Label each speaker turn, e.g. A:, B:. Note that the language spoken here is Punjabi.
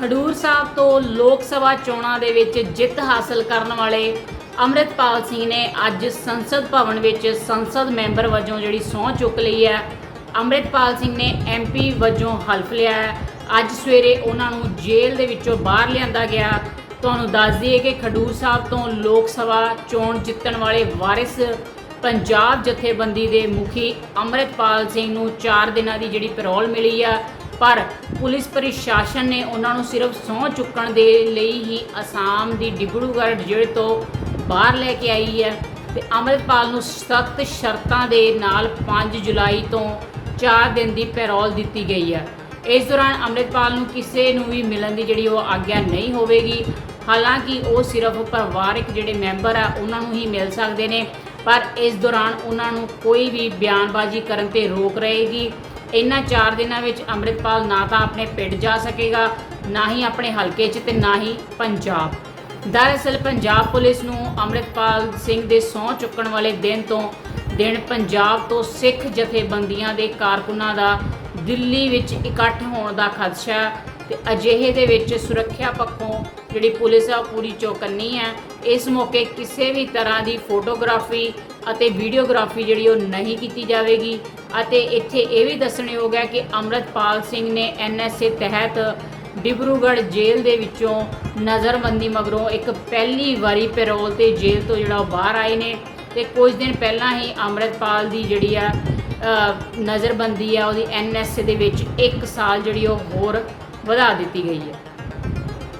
A: ਖਡੂਰ ਸਾਹਿਬ ਤੋਂ ਲੋਕ ਸਭਾ ਚੋਣਾਂ ਦੇ ਵਿੱਚ ਜਿੱਤ ਹਾਸਲ ਕਰਨ ਵਾਲੇ ਅੰਮ੍ਰਿਤਪਾਲ ਸਿੰਘ ਨੇ ਅੱਜ ਸੰਸਦ ਭਵਨ ਵਿੱਚ ਸੰਸਦ ਮੈਂਬਰ ਵਜੋਂ ਜਿਹੜੀ ਸਹੁੰ ਚੁੱਕ ਲਈ ਹੈ, ਅੰਮ੍ਰਿਤਪਾਲ ਸਿੰਘ ਨੇ ਐਮਪੀ ਵਜੋਂ ਹਲਫ ਲਿਆ ਹੈ। ਅੱਜ ਸਵੇਰੇ ਉਹਨਾਂ ਨੂੰ ਜੇਲ੍ਹ ਦੇ ਵਿੱਚੋਂ ਬਾਹਰ ਲਿਆਂਦਾ ਗਿਆ। ਤੁਹਾਨੂੰ ਦੱਸ ਦਈਏ ਕਿ ਖਡੂਰ ਸਾਹਿਬ ਤੋਂ ਲੋਕ ਸਭਾ ਚੋਣ ਜਿੱਤਣ ਵਾਲੇ ਵਾਰਿਸ ਪੰਜਾਬ ਜਥੇਬੰਦੀ ਦੇ ਮੁਖੀ ਅੰਮ੍ਰਿਤਪਾਲ ਸਿੰਘ ਨੂੰ 4 ਦਿਨਾਂ ਦੀ ਜਿਹੜੀ ਪੈਰੋਲ ਮਿਲੀ ਆ। ਪਰ ਪੁਲਿਸ ਪ੍ਰਸ਼ਾਸਨ ਨੇ ਉਹਨਾਂ ਨੂੰ ਸਿਰਫ ਸਹੁੰ ਚੁੱਕਣ ਦੇ ਲਈ ਹੀ ਅਸਾਮ ਦੀ ਡਿਬਰੂਗੜ੍ਹ ਜੇਲ੍ਹ ਤੋਂ ਬਾਹਰ ਲੈ ਕੇ ਆਈ ਹੈ ਤੇ ਅੰਮ੍ਰਿਤਪਾਲ ਨੂੰ ਸਖਤ ਸ਼ਰਤਾਂ ਦੇ ਨਾਲ 5 ਜੁਲਾਈ ਤੋਂ 4 ਦਿਨ ਦੀ ਪੈਰੋਲ ਦਿੱਤੀ ਗਈ ਹੈ। ਇਸ ਦੌਰਾਨ ਅੰਮ੍ਰਿਤਪਾਲ ਨੂੰ ਕਿਸੇ ਨੂੰ ਵੀ ਮਿਲਣ ਦੀ ਜਿਹੜੀ ਉਹ ਆਗਿਆ ਨਹੀਂ ਹੋਵੇਗੀ। ਹਾਲਾਂਕਿ ਉਹ ਸਿਰਫ ਪਰਿਵਾਰਕ ਜਿਹੜੇ ਮੈਂਬਰ ਆ, ਉਹਨਾਂ ਨੂੰ ਹੀ ਮਿਲ ਸਕਦੇ ਨੇ, ਪਰ ਇਸ ਦੌਰਾਨ ਉਹਨਾਂ ਨੂੰ ਕੋਈ ਵੀ ਬਿਆਨਬਾਜ਼ੀ ਕਰਨ ਤੇ ਰੋਕ ਰਹੇਗੀ। ਇਹਨਾਂ 4 ਦਿਨਾਂ ਵਿੱਚ ਅੰਮ੍ਰਿਤਪਾਲ ਨਾ ਤਾਂ ਆਪਣੇ ਪਿੰਡ ਜਾ ਸਕੇਗਾ, ਨਾ ਹੀ ਆਪਣੇ ਹਲਕੇ 'ਚ ਤੇ ਨਾ ਹੀ ਪੰਜਾਬ। ਦਰਅਸਲ ਪੰਜਾਬ ਪੁਲਿਸ ਨੂੰ ਅੰਮ੍ਰਿਤਪਾਲ ਸਿੰਘ ਦੇ ਸਹੁੰ ਚੁੱਕਣ ਵਾਲੇ ਦਿਨ ਤੋਂ ਦਿਨ ਪੰਜਾਬ ਤੋਂ ਸਿੱਖ ਜਥੇਬੰਦੀਆਂ ਦੇ ਕਾਰਕੁਨਾਂ ਦਾ ਦਿੱਲੀ ਵਿੱਚ ਇਕੱਠ ਹੋਣ ਦਾ ਖਦਸ਼ਾ ਹੈ ਤੇ ਅਜਿਹੇ ਦੇ ਵਿੱਚ ਸੁਰੱਖਿਆ ਪੱਖੋਂ ਜਿਹੜੀ ਪੁਲਿਸ ਆ ਉਹ ਪੂਰੀ ਚੌਕੰਨੀ ਹੈ। ਇਸ ਮੌਕੇ ਕਿਸੇ ਵੀ ਤਰ੍ਹਾਂ ਦੀ ਫੋਟੋਗ੍ਰਾਫੀ ਅਤੇ ਵੀਡੀਓਗ੍ਰਾਫੀ ਜਿਹੜੀ ਉਹ ਨਹੀਂ ਕੀਤੀ ਜਾਵੇਗੀ। ਅਤੇ ਇੱਥੇ ਇਹ ਵੀ ਦੱਸਣਯੋਗ ਹੈ ਕਿ ਅੰਮ੍ਰਿਤਪਾਲ ਸਿੰਘ ਨੇ ਐਨਐਸਏ ਤਹਿਤ ਡਿਬਰੂਗੜ੍ਹ ਜੇਲ੍ਹ ਦੇ ਵਿੱਚੋਂ ਨਜ਼ਰਬੰਦੀ ਮਗਰੋਂ ਇੱਕ ਪਹਿਲੀ ਵਾਰੀ ਪੈਰੋਲ ਤੇ ਜੇਲ੍ਹ ਤੋਂ ਜਿਹੜਾ ਉਹ ਬਾਹਰ ਆਏ ਨੇ। ਤੇ ਕੁਝ ਦਿਨ ਪਹਿਲਾਂ ਹੀ ਅੰਮ੍ਰਿਤਪਾਲ ਦੀ ਜਿਹੜੀ ਆ ਨਜ਼ਰਬੰਦੀ ਆ, ਉਹਦੀ ਐਨਐਸਏ ਦੇ ਵਿੱਚ 1 ਸਾਲ ਜਿਹੜੀ ਉਹ ਹੋਰ ਵਧਾ ਦਿੱਤੀ ਗਈ ਹੈ।